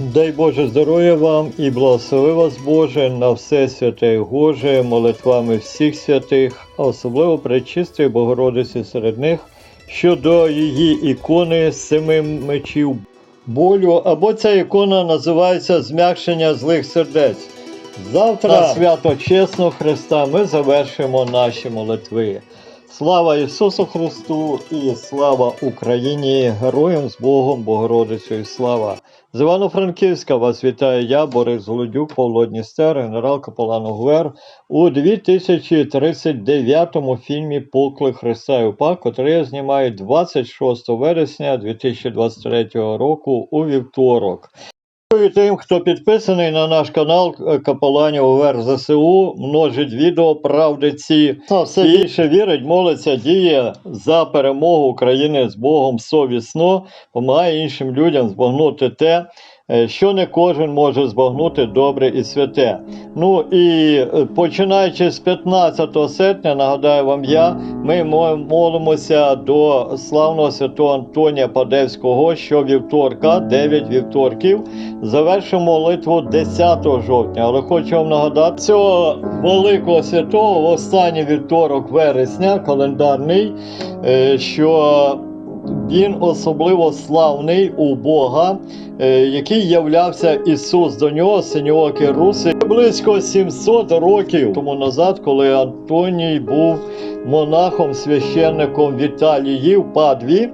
Дай Боже здоров'я вам і благослови вас Боже на все святе і Боже, молитвами всіх святих, а особливо пречистої Богородиці серед них, щодо її ікони семи мечів болю, або ця ікона називається зм'якшення злих сердець. Завтра свято чесного Христа ми завершимо наші молитви. Слава Ісусу Христу і слава Україні! Героям з Богом, Богородицею слава! З Івано-Франківська вас вітає я, Борис Голодюк, Павло Дністер, генерал Капелан ОГВР у 2039 фільмі Поклик Христа і УПА, котрий я знімаю 26 вересня 2023 року у вівторок. Дякую тим, хто підписаний на наш канал е, Капеланів ОВР ЗСУ, множить відео, правдиці, та все більше вірить, молиться, діє за перемогу України з Богом совісно, допомагає іншим людям збагнути те, що не кожен може збагнути добре і святе. Ну і е, починаючи з 15 серпня, нагадаю вам я, ми молимося до славного святого Антонія Падевського щовівторка, 9 вівторків. Завершимо молитву 10 жовтня. Але хочу вам нагадати, цього великого святого в останній вівторок вересня, календарний, е, що він особливо славний у Бога, е, який являвся Ісус до нього, синьоокий руси, близько 700 років тому назад, коли Антоній був монахом, священником в Італії в Падві.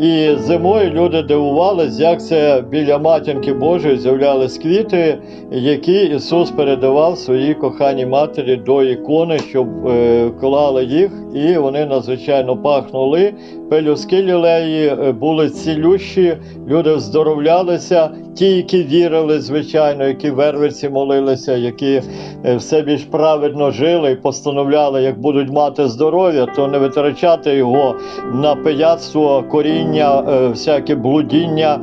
І зимою люди дивувались, як це біля матінки Божої з'являлись квіти, які Ісус передавав своїй коханій матері до ікони, щоб е, клали їх, і вони надзвичайно пахнули. Пелюски лілеї е, були цілющі, люди здоровлялися, ті, які вірили, звичайно, які вервиці молилися, які е, все більш праведно жили і постановляли, як будуть мати здоров'я, то не витрачати його на пияцтво, коріння, е, всяке блудіння,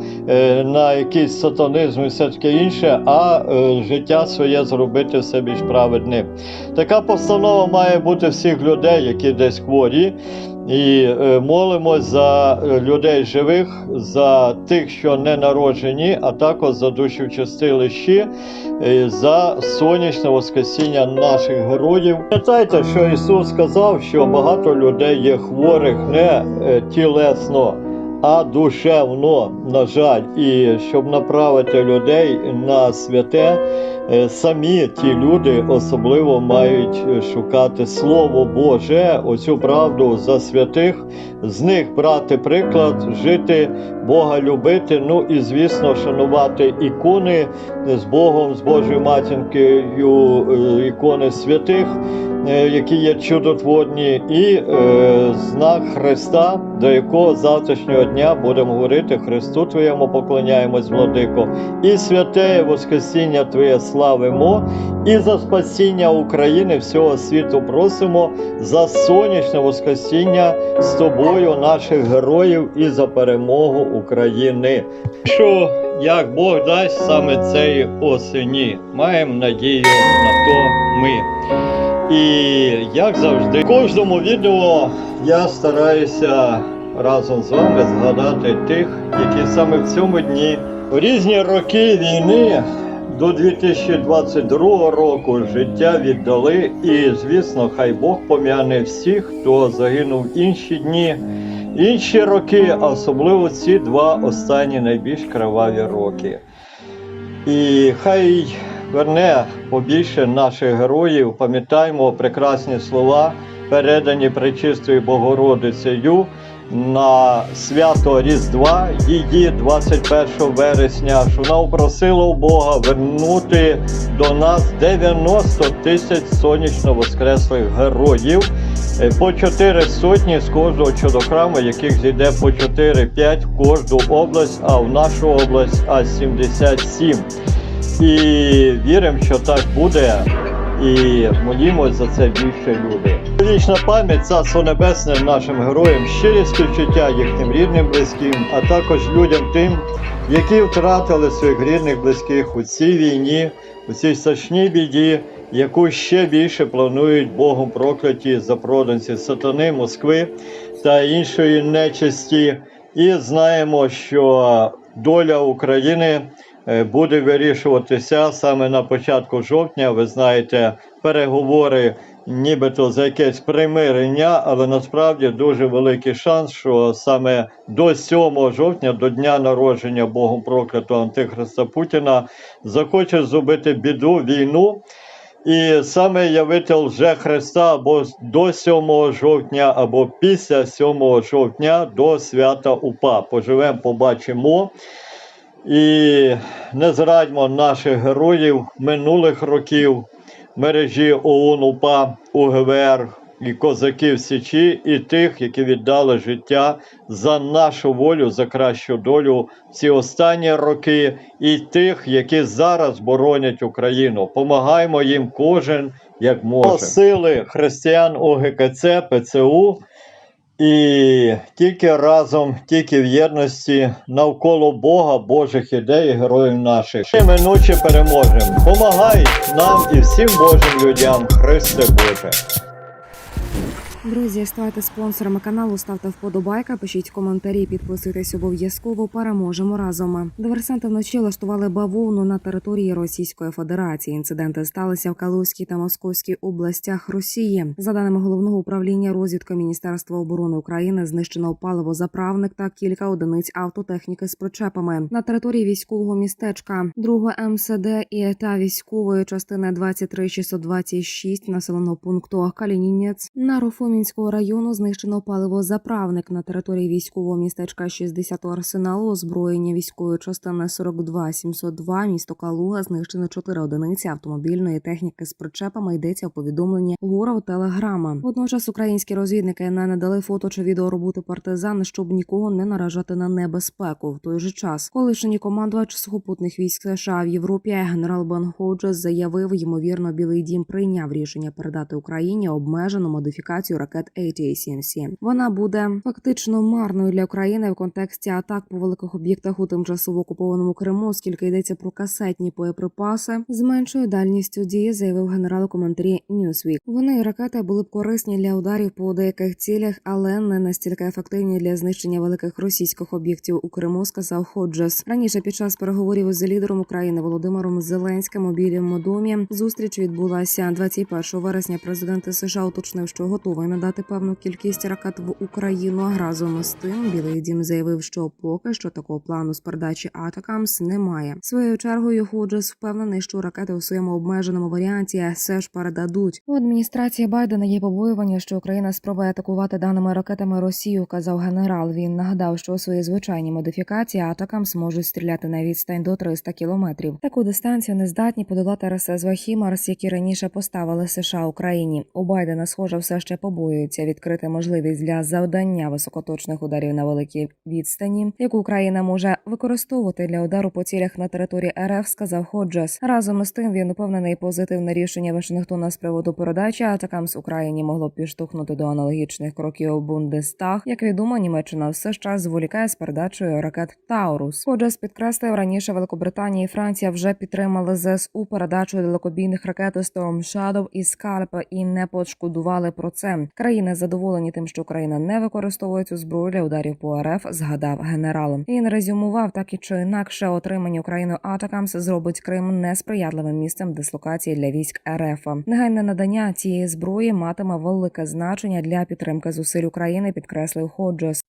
на якийсь сатанізм і все таке інше, а життя своє зробити все більш праведним. Така постанова має бути всіх людей, які десь хворі. І е, молимось за е, людей живих, за тих, що не народжені, а також за душі в чистилищі, е, за сонячне воскресіння наших героїв. Пам'ятайте, що Ісус сказав, що багато людей є хворих не тілесно, а душевно, на жаль, і щоб направити людей на святе. Е, Самі ті люди особливо мають шукати Слово Боже, оцю правду за святих, з них брати приклад, жити, Бога любити, ну і звісно, шанувати ікони з Богом, з Божою матінкою, е, ікони святих, е, які є чудотворні, і е, знак Христа, до якого завтрашнього дня будемо говорити Христу Твоєму поклоняємось, владико, і святе Воскресіння Твоє славимо, і за спасіння України всього світу просимо за сонячне Воскресіння з тобою, наших героїв, і за перемогу України. Що як Бог дасть саме цієї осені, маємо надію на то ми. І як завжди, кожному відео я стараюся разом з вами згадати тих, які саме в цьому дні у різні роки війни до 2022 року життя віддали. І, звісно, хай Бог пом'яне всіх, хто загинув інші дні, інші роки, а особливо ці два останні найбільш кроваві роки. І хай верне побільше наших героїв, пам'ятаємо прекрасні слова, передані Пречистою Богородицею на свято Різдва її 21 вересня, що вона упросила у Бога вернути до нас 90 тисяч сонячно воскреслих героїв. Е, По 4 сотні з кожного чудохраму, яких зійде по 4-5 в кожну область, а в нашу область аж 77. І віримо, що так буде. І молімось за це більше люди. Вічна пам'ять Царство Небесне нашим героям, щирі співчуття їхнім рідним, близьким, а також людям тим, які втратили своїх рідних близьких у цій війні, у цій страшній біді, яку ще більше планують Богом прокляті запроданці сатани, Москви та іншої нечисті. І знаємо, що доля України е, буде вирішуватися саме на початку жовтня. Ви знаєте, переговори нібито за якесь примирення, але насправді дуже великий шанс, що саме до 7 жовтня, до дня народження Богом проклятого Антихриста Путіна, захоче зробити біду війну. І саме явитель вже Христа або до 7 жовтня, або після 7 жовтня до свята УПА. Поживемо, побачимо. І не зрадьмо наших героїв минулих років мережі ОУН УПА, УГВР і козаків Січі, і тих, які віддали життя за нашу волю, за кращу долю ці останні роки, і тих, які зараз боронять Україну. Помагаємо їм кожен як може. Сили християн ОГКЦ, ПЦУ. І тільки разом, тільки в єдності навколо Бога, Божих ідей, героїв наших. Ми минуче переможемо. Помагай нам і всім Божим людям, Христе Боже. Друзі, ставайте спонсорами каналу, ставте вподобайка, пишіть коментарі, підписуйтесь обов'язково. Переможемо разом. Диверсанти вночі влаштували бавовну на території Російської Федерації. Інциденти сталися в Калузькій та Московській областях Росії. За даними головного управління розвідки Міністерства оборони України, знищено паливозаправник та кілька одиниць автотехніки з причепами на території військового містечка, 2 МСД і та військової частини 23626 населеного пункту Калінінець на Руфомінського району знищено паливозаправник на території військового містечка 60 арсеналу, озброєння військової частини 42 702, місто Калуга, знищено 4 одиниці автомобільної техніки з причепами. Йдеться у повідомленні Гуров Телеграма. Водночас українські розвідники не надали фото чи відео роботи партизан, щоб нікого не наражати на небезпеку. В той же час, колишній командувач сухопутних військ США в Європі, генерал Бен Ходжес заявив, ймовірно, Білий Дім прийняв рішення передати Україні обмежену модифікацію ракет ATACMC. Вона буде фактично марною для України в контексті атак по великих об'єктах у тимчасово окупованому Криму, оскільки йдеться про касетні боєприпаси з меншою дальністю дії, заявив генерал у коментарі Newsweek. Вони ракети були б корисні для ударів по деяких цілях, але не настільки ефективні для знищення великих російських об'єктів у Криму, сказав Ходжес. Раніше під час переговорів з лідером України Володимиром Зеленським у Білому домі зустріч відбулася 21 вересня. Президент США уточнив, що готовий надати певну кількість ракет в Україну. Разом з тим, Білий Дім заявив, що поки що такого плану з передачі Атакамс немає. Своєю чергою Ходжес впевнений, що ракети у своєму обмеженому варіанті все ж передадуть. У адміністрації Байдена є побоювання, що Україна спробує атакувати даними ракетами Росію. Казав генерал. Він нагадав, що у своїй звичайній модифікації Атакамс можуть стріляти на відстань до 300 кілометрів. Таку дистанцію не здатні подолати РСЗВ Хімарс, які раніше поставили США Україні. У Байдена схоже все ще побоюється відкрити можливість для завдання високоточних ударів на великій відстані, яку Україна може використовувати для удару по цілях на території РФ, сказав Ходжес. Разом із тим він упевнений позитивне рішення Вашингтона з приводу передачі атакам з Україні могло б підштовхнути до аналогічних кроків у Бундестаг. Як відомо, Німеччина все ж час зволікає з передачею ракет Таурус. Ходжес підкреслив раніше Великобританія і Франція вже підтримали ЗСУ передачу далекобійних ракет Storm Shadow і Scalp і не пошкодували про це. Країни задоволені тим, що Україна не використовує цю зброю для ударів по РФ, згадав генерал. Він резюмував, так і чи інакше отримані Україною Атакамс зробить Крим несприятливим місцем дислокації для військ РФ. Негайне надання цієї зброї матиме велике значення для підтримки зусиль України, підкреслив Ходжес.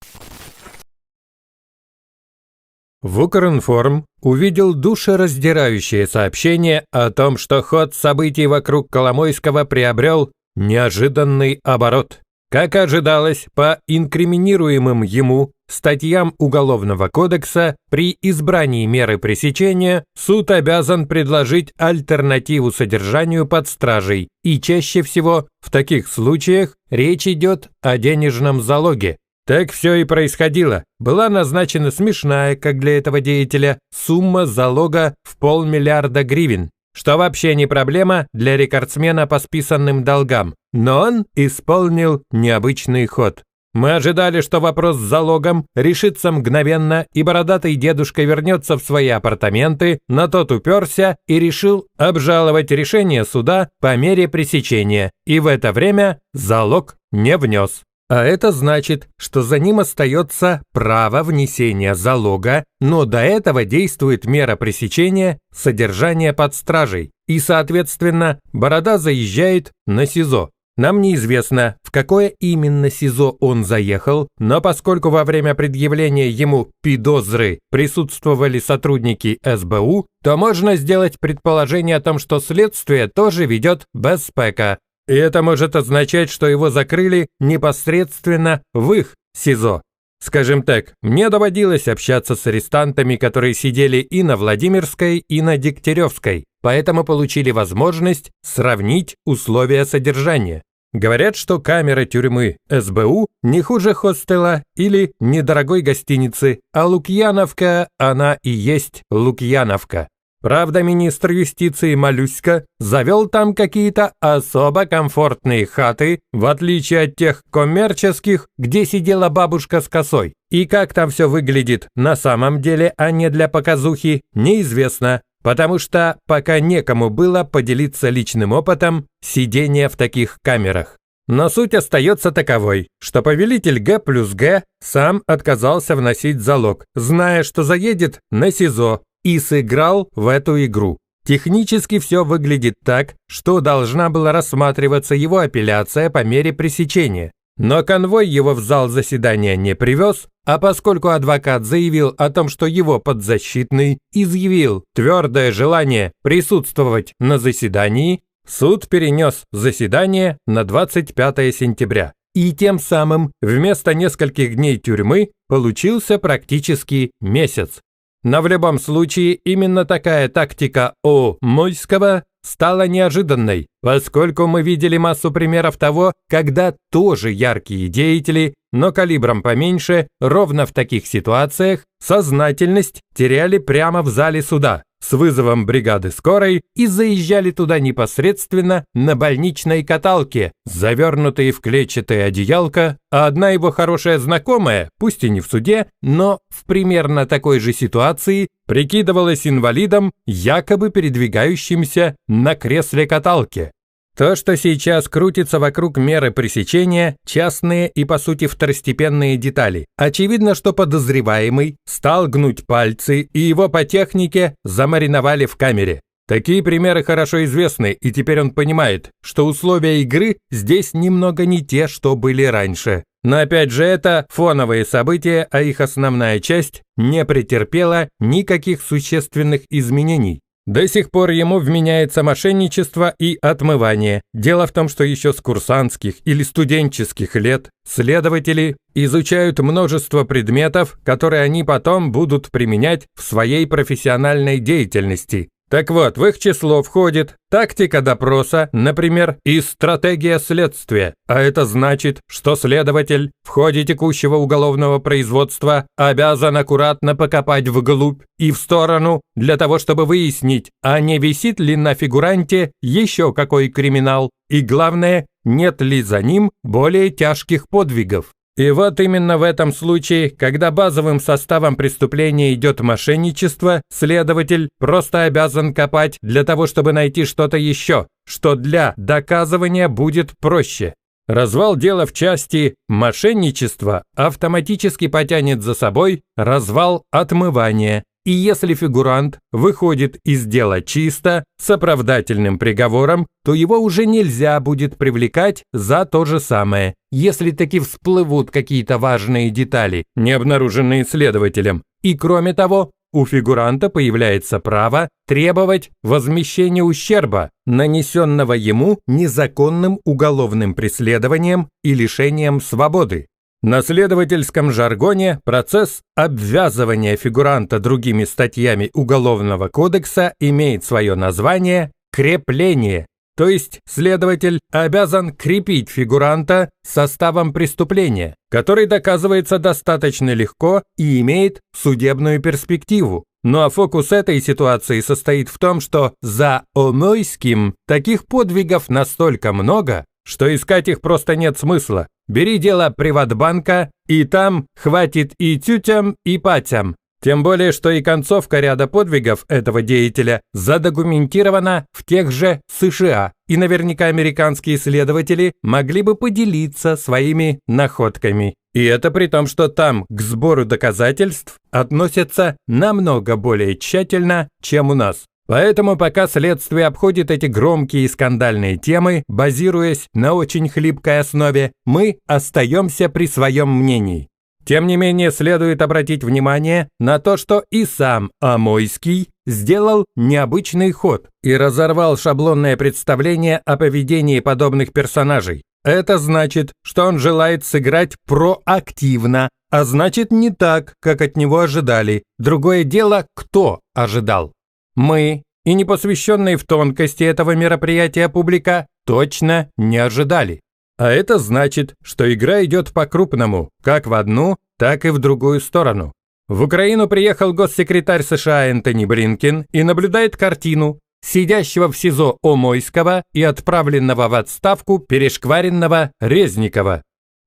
В Укринформ увидел душераздирающее сообщение о том, что ход событий вокруг Коломойского приобрел неожиданный оборот. Как ожидалось, по инкриминируемым ему статьям Уголовного кодекса при избрании меры пресечения суд обязан предложить альтернативу содержанию под стражей, и чаще всего в таких случаях речь идет о денежном залоге. Так все и происходило. Была назначена смешная, как для этого деятеля, сумма залога в полмиллиарда гривен, что вообще не проблема для рекордсмена по списанным долгам. Но он исполнил необычный ход. Мы ожидали, что вопрос с залогом решится мгновенно, и бородатый дедушка вернется в свои апартаменты, но тот уперся и решил обжаловать решение суда по мере пресечения, и в это время залог не внес. А это значит, что за ним остается право внесения залога, но до этого действует мера пресечения содержания под стражей, и, соответственно, Борода заезжает на СИЗО. Нам неизвестно, в какое именно СИЗО он заехал, но поскольку во время предъявления ему пидозры присутствовали сотрудники СБУ, то можно сделать предположение о том, что следствие тоже ведет без ПЭКа. И это может означать, что его закрыли непосредственно в их СИЗО. Скажем так, мне доводилось общаться с арестантами, которые сидели и на Владимирской, и на Дегтяревской, поэтому получили возможность сравнить условия содержания. Говорят, что камера тюрьмы СБУ не хуже хостела или недорогой гостиницы, а Лукьяновка, она и есть Лукьяновка. Правда, министр юстиции Малюська завел там какие-то особо комфортные хаты, в отличие от тех коммерческих, где сидела бабушка с косой. И как там все выглядит на самом деле, а не для показухи, неизвестно, потому что пока некому было поделиться личным опытом сидения в таких камерах. Но суть остается таковой, что повелитель Г плюс Г сам отказался вносить залог, зная, что заедет на СИЗО, и сыграл в эту игру. Технически все выглядит так, что должна была рассматриваться его апелляция по мере пресечения. Но конвой его в зал заседания не привез, а поскольку адвокат заявил о том, что его подзащитный изъявил твердое желание присутствовать на заседании, суд перенес заседание на 25 сентября. И тем самым вместо нескольких дней тюрьмы получился практически месяц. Но в любом случае именно такая тактика у Мойского стала неожиданной, поскольку мы видели массу примеров того, когда тоже яркие деятели, но калибром поменьше, ровно в таких ситуациях сознательность теряли прямо в зале суда с вызовом бригады скорой и заезжали туда непосредственно на больничной каталке, завернутые в клетчатое одеялко, а одна его хорошая знакомая, пусть и не в суде, но в примерно такой же ситуации прикидывалась инвалидом, якобы передвигающимся на кресле каталке. То, что сейчас крутится вокруг меры пресечения, частные и, по сути, второстепенные детали. Очевидно, что подозреваемый стал гнуть пальцы, и его по технике замариновали в камере. Такие примеры хорошо известны, и теперь он понимает, что условия игры здесь немного не те, что были раньше. Но опять же это фоновые события, а их основная часть не претерпела никаких существенных изменений. До сих пор ему вменяется мошенничество и отмывание. Дело в том, что еще с курсантских или студенческих лет следователи изучают множество предметов, которые они потом будут применять в своей профессиональной деятельности. Так вот, в их число входит тактика допроса, например, и стратегия следствия. А это значит, что следователь в ходе текущего уголовного производства обязан аккуратно покопать вглубь и в сторону для того, чтобы выяснить, а не висит ли на фигуранте еще какой криминал, и главное, нет ли за ним более тяжких подвигов. И вот именно в этом случае, когда базовым составом преступления идет мошенничество, следователь просто обязан копать для того, чтобы найти что-то еще, что для доказывания будет проще. Развал дела в части мошенничества автоматически потянет за собой развал отмывания. И если фигурант выходит из дела чисто, с оправдательным приговором, то его уже нельзя будет привлекать за то же самое, если таки всплывут какие-то важные детали, не обнаруженные следователем. И кроме того, у фигуранта появляется право требовать возмещения ущерба, нанесенного ему незаконным уголовным преследованием и лишением свободы. На следовательском жаргоне процесс обвязывания фигуранта другими статьями Уголовного кодекса имеет свое название «крепление», то есть следователь обязан крепить фигуранта составом преступления, который доказывается достаточно легко и имеет судебную перспективу. Ну а фокус этой ситуации состоит в том, что за Омойским таких подвигов настолько много, что искать их просто нет смысла. Бери дело Приватбанка, и там хватит и тютям, и патям. Тем более, что и концовка ряда подвигов этого деятеля задокументирована в тех же США, и наверняка американские исследователи могли бы поделиться своими находками. И это при том, что там к сбору доказательств относятся намного более тщательно, чем у нас. Поэтому пока следствие обходит эти громкие и скандальные темы, базируясь на очень хлипкой основе, мы остаемся при своем мнении. Тем не менее, следует обратить внимание на то, что и сам Амойский сделал необычный ход и разорвал шаблонное представление о поведении подобных персонажей. Это значит, что он желает сыграть проактивно, а значит не так, как от него ожидали. Другое дело, кто ожидал. Мы, и непосвященные в тонкости этого мероприятия публика, точно не ожидали. А это значит, что игра идет по-крупному, как в одну, так и в другую сторону. В Украину приехал госсекретарь США Энтони Блинкен и наблюдает картину сидящего в СИЗО Омойского и отправленного в отставку перешкваренного Резникова.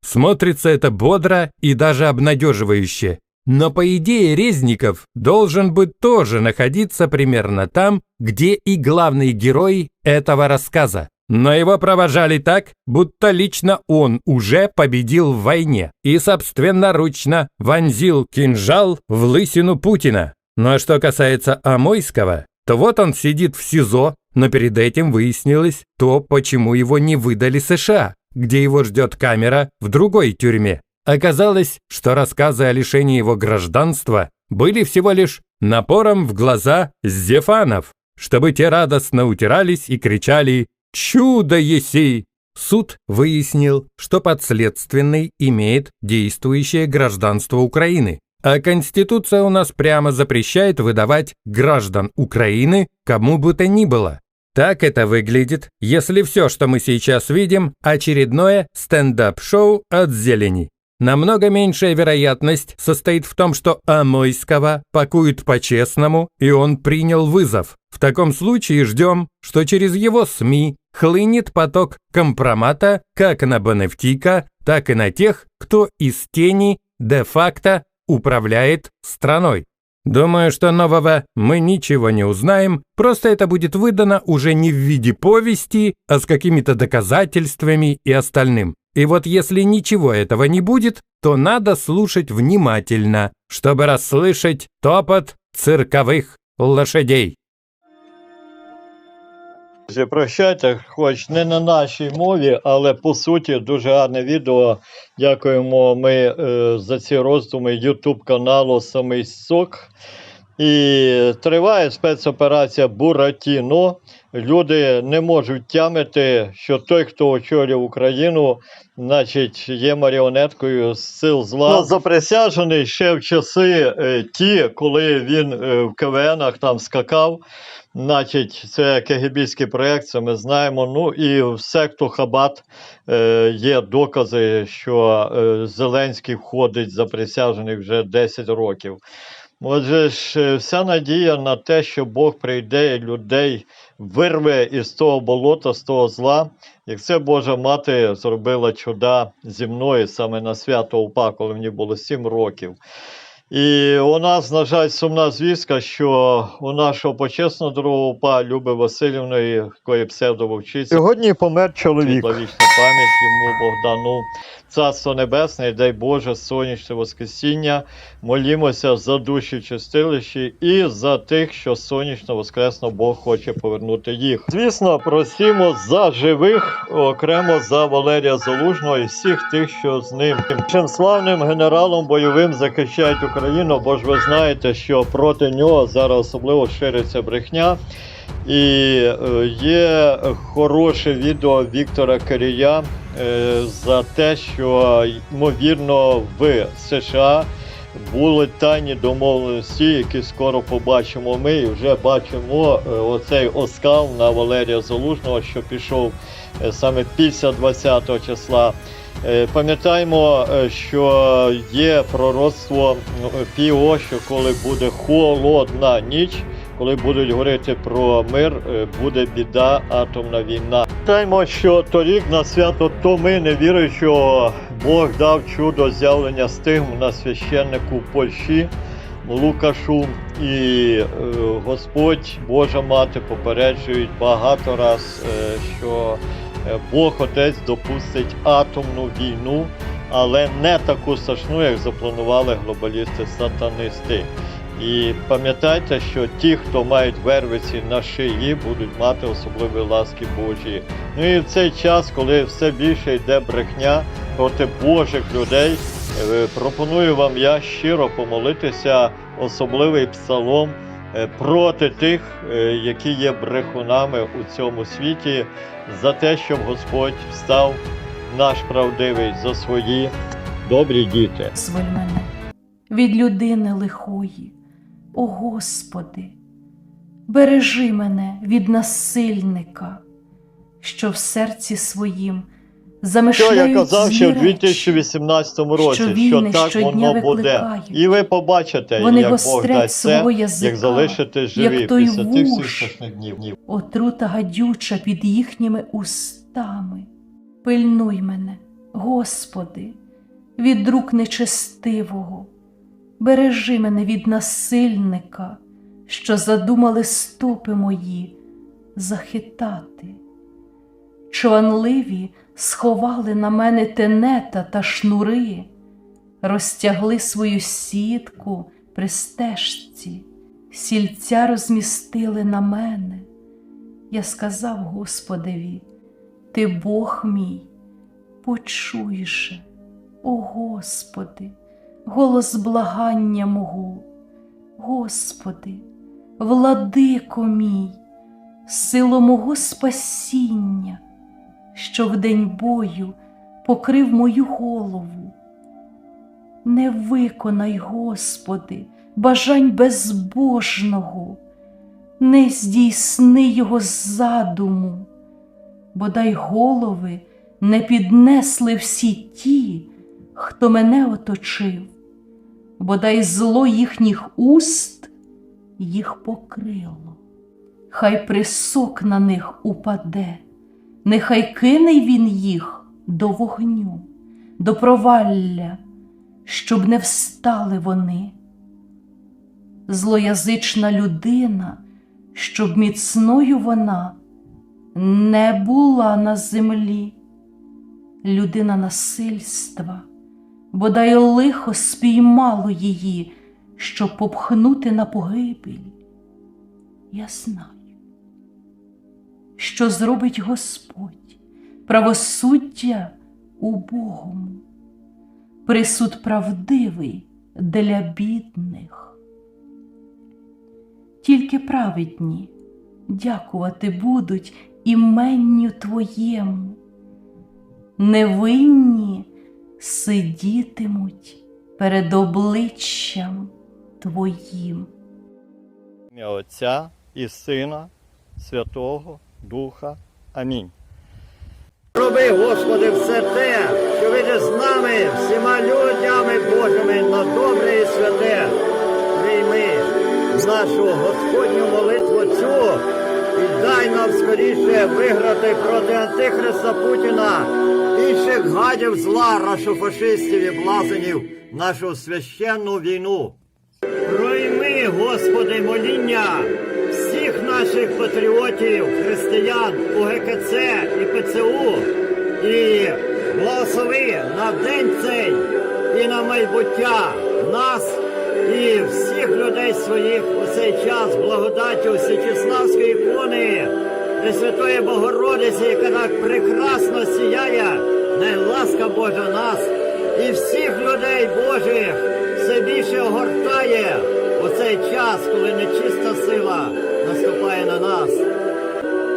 Смотрится это бодро и даже обнадеживающе. Но по идее Резников должен быть тоже находиться примерно там, где и главный герой этого рассказа. Но его провожали так, будто лично он уже победил в войне и собственноручно вонзил кинжал в лысину Путина. Ну а что касается Амойского, то вот он сидит в СИЗО, но перед этим выяснилось то, почему его не выдали США, где его ждет камера в другой тюрьме. Оказалось, что рассказы о лишении его гражданства были всего лишь напором в глаза зефанов, чтобы те радостно утирались и кричали «Чудо еси!». Суд выяснил, что подследственный имеет действующее гражданство Украины, а Конституция у нас прямо запрещает выдавать граждан Украины кому бы то ни было. Так это выглядит, если все, что мы сейчас видим, очередное стендап-шоу от зелени. Намного меньшая вероятность состоит в том, что Амойского пакуют по-честному, и он принял вызов. В таком случае ждем, что через его СМИ хлынет поток компромата как на Бонефтика, так и на тех, кто из тени де-факто управляет страной. Думаю, что нового мы ничего не узнаем, просто это будет выдано уже не в виде повести, а с какими-то доказательствами и остальным. И вот если ничего этого не будет, то надо слушать внимательно, чтобы расслышать топот цирковых лошадей. Друзі, Прощайте, хоч не на нашій мові, але по суті дуже гарне відео. Дякуємо ми е, за ці роздуми YouTube каналу Самий Сок. І триває спецоперація Буратіно. Люди не можуть тямити, що той, хто очолює Україну, значить, є маріонеткою з сил зла. Ну, заприсяжений ще в часи е, ті, коли він е, в КВНах там скакав. Значить, це КГБський проєкт, це ми знаємо. Ну і в секту Хабат е, є докази, що е, Зеленський входить заприсяжений вже 10 років. Отже ж, е, вся надія на те, що Бог прийде і людей вирве із того болота, з того зла, як це Божа мати зробила чуда зі мною саме на свято УПА, коли мені було 7 років. І у нас, на жаль, сумна звістка, що у нашого почесного другого УПА Люби Васильівної, якої псевдововчиці, сьогодні помер чоловік. Вічна пам'ять йому Богдану. Царство Небесне, і дай Боже, сонячне Воскресіння. Молімося за душі чистилищі і за тих, що сонячно воскресно Бог хоче повернути їх. Звісно, просимо за живих, окремо за Валерія Залужного і всіх тих, що з ним. Чим славним генералом бойовим захищають Україну, бо ж ви знаєте, що проти нього зараз особливо шириться брехня. І е, є хороше відео Віктора Кирія е, за те, що ймовірно в США були тайні домовленості, які скоро побачимо ми. І вже бачимо е, оцей оскал на Валерія Залужного, що пішов саме після 20 числа. Пам'ятаємо, що є пророцтво Піо, що коли буде холодна ніч, коли будуть говорити про мир, е, буде біда, атомна війна. Пам'ятаємо, що торік на свято Томи невіруючого Бог дав чудо з'явлення стигм на священнику в Польщі. Лукашу. І е, Господь, Божа Мати попереджують багато раз, е, що Бог Отець допустить атомну війну, але не таку страшну, як запланували глобалісти-сатанисти. І пам'ятайте, що ті, хто мають вервиці на шиї, будуть мати особливі ласки Божі. Ну і в цей час, коли все більше йде брехня проти Божих людей, е, пропоную вам я щиро помолитися особливий псалом е, проти тих, е, які є брехунами у цьому світі, за те, щоб Господь встав наш правдивий за свої добрі діти. Від людини лихої, о Господи, бережи мене від насильника, що в серці своїм Що я казав ще в 2018 році, що що, так воно буде. І ви побачите, Вони як Бог дасть це, язика, як залишите живі як той після тих всіх страшних днів. Отрута гадюча під їхніми устами. Пильнуй мене, Господи, від рук нечестивого, бережи мене від насильника, що задумали стопи мої захитати. Чванливі сховали на мене тенета та шнури, розтягли свою сітку при стежці, сільця розмістили на мене. Я сказав Господеві, Ти Бог мій, почуй же, о Господи, голос благання мого, Господи, владико мій, сило мого спасіння, що в день бою покрив мою голову. Не виконай, Господи, бажань безбожного не здійсни його задуму, бодай голови не піднесли всі ті, хто мене оточив, бодай зло їхніх уст їх покрило. Хай присок на них упаде, нехай кине він їх до вогню, до провалля, щоб не встали вони. Злоязична людина щоб міцною вона не була на землі, людина насильства, бодай лихо спіймало її, щоб попхнути на погибель. Я знаю, що зробить Господь правосуддя убогому, присуд правдивий для бідних. Тільки праведні дякувати будуть іменню Твоєму, невинні сидітимуть перед обличчям Твоїм. Ім'я Отця і Сина, Святого Духа. Амінь. Роби, Господи, все те, що видиш з нами, всіма людями Божими на добре і святе. Прийми нашу Господню молитву цю і дай нам скоріше виграти проти Антихриста Путіна, інших гадів зла, рашофашистів і блазенів нашу священну війну. Пройми, Господи, моління всіх наших патріотів, християн УГКЦ і ПЦУ, і благослови на день цей і на майбуття нас і всіх людей своїх у цей час благодаттю Січеславської ікони, Пресвятої Богородиці, яка так прекрасно сіяє, най ласка Божа нас і всіх людей Божих все більше огортає у цей час, коли нечиста сила наступає на нас.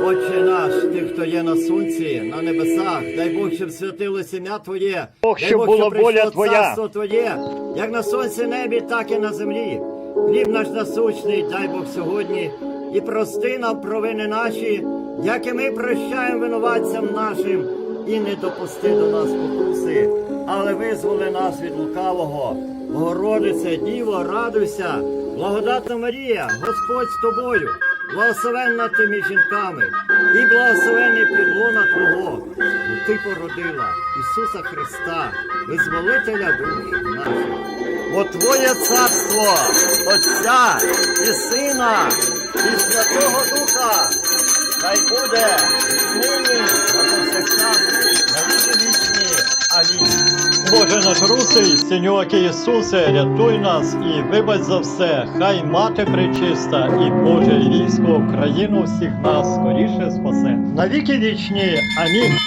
Отче наш, ти, хто є на сонці, на небесах, дай Бог, щоб святилося ім'я Твоє, Бог, дай Бог, прийшло воля Твоя. царство Твоє, як на сонці небі, так і на землі. Хліб наш насущний, дай Бог сьогодні, і прости нам провини наші, як і ми прощаємо винуватцям нашим, і не допусти до нас покуси, але визволи нас від лукавого. Богородице, Діво, радуйся, благодатна Марія, Господь з тобою, благословенна ти між жінками, і благословений підлона Твого, бо ти породила Ісуса Христа, визволителя душ наших. Бо Твоє царство, Отця і Сина, і Святого Духа, хай буде нині на повсякчас, на вічні. Амінь. Боже наш русий, Синьоки Ісусе, рятуй нас і вибач за все, хай мати пречиста і Боже військо Україну всіх нас скоріше спасе. На віки вічні. Амінь.